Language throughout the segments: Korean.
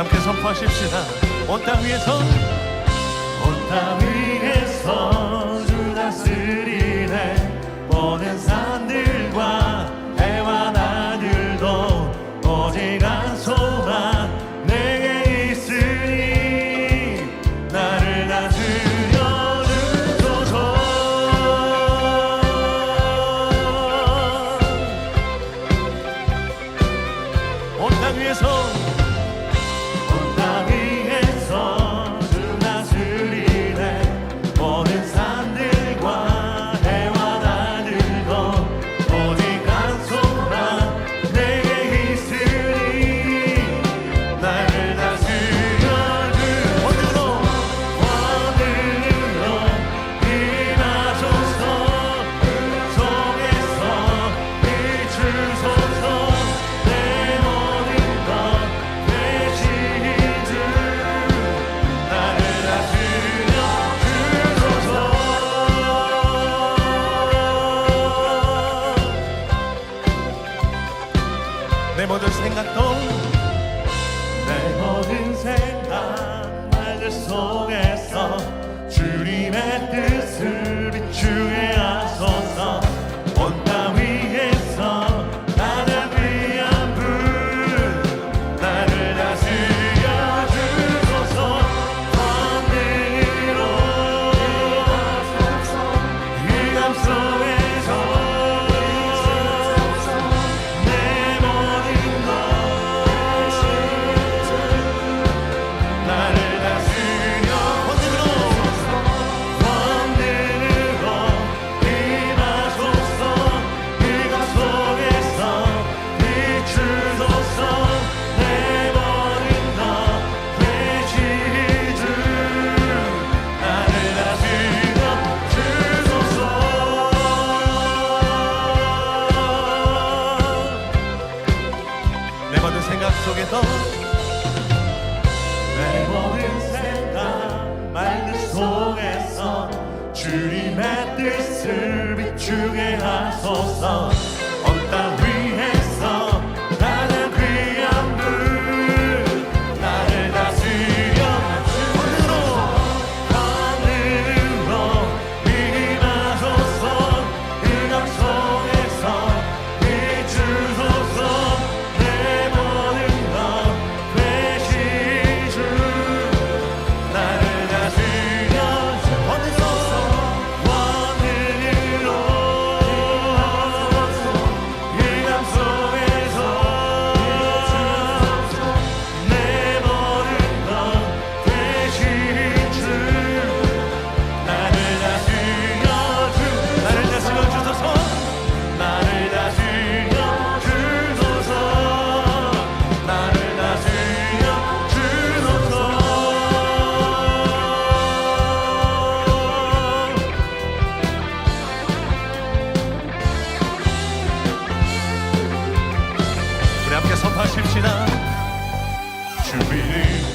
함께 선포하십시다. 온 땅 위에서. 온 땅 위에서 주 다스리네. 모든 산들과 해와 나들도 어지간 소만 내게 있으니 나를 다스려 주소서. 온 땅 위에서 내 모든 생각 말들 속에서 주님의 뜻을 olsa you believe?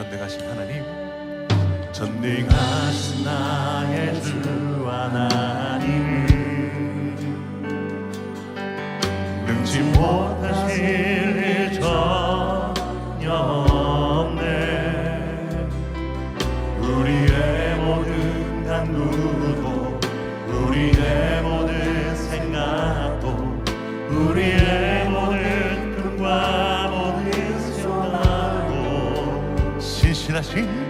전능하신 하나님 전능하신 나의 주 하나님 능치 못하실 일 전혀 없네. 우리의 모든 당구도 우리의 모든 생각도 우리의 sing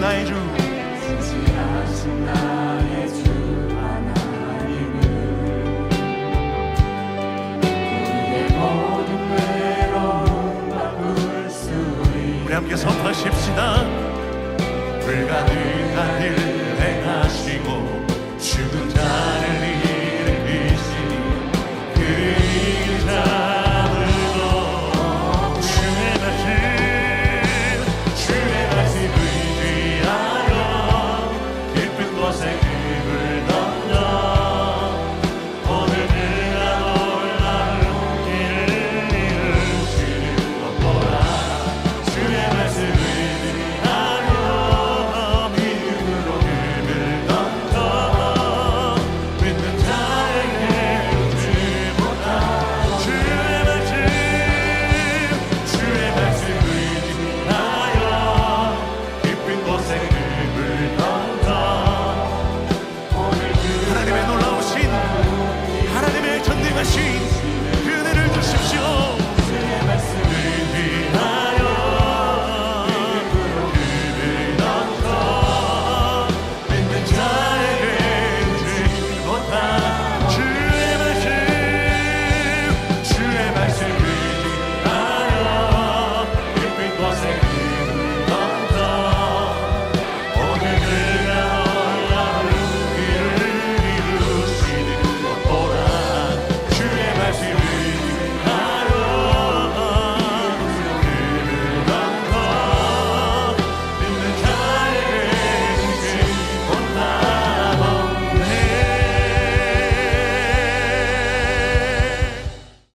나의 주. 신실하신 나의 주 하나님은 우리의 모든 외로움 바꿀 수 있네 우리 함께 선포하십시다. 불가능한 일.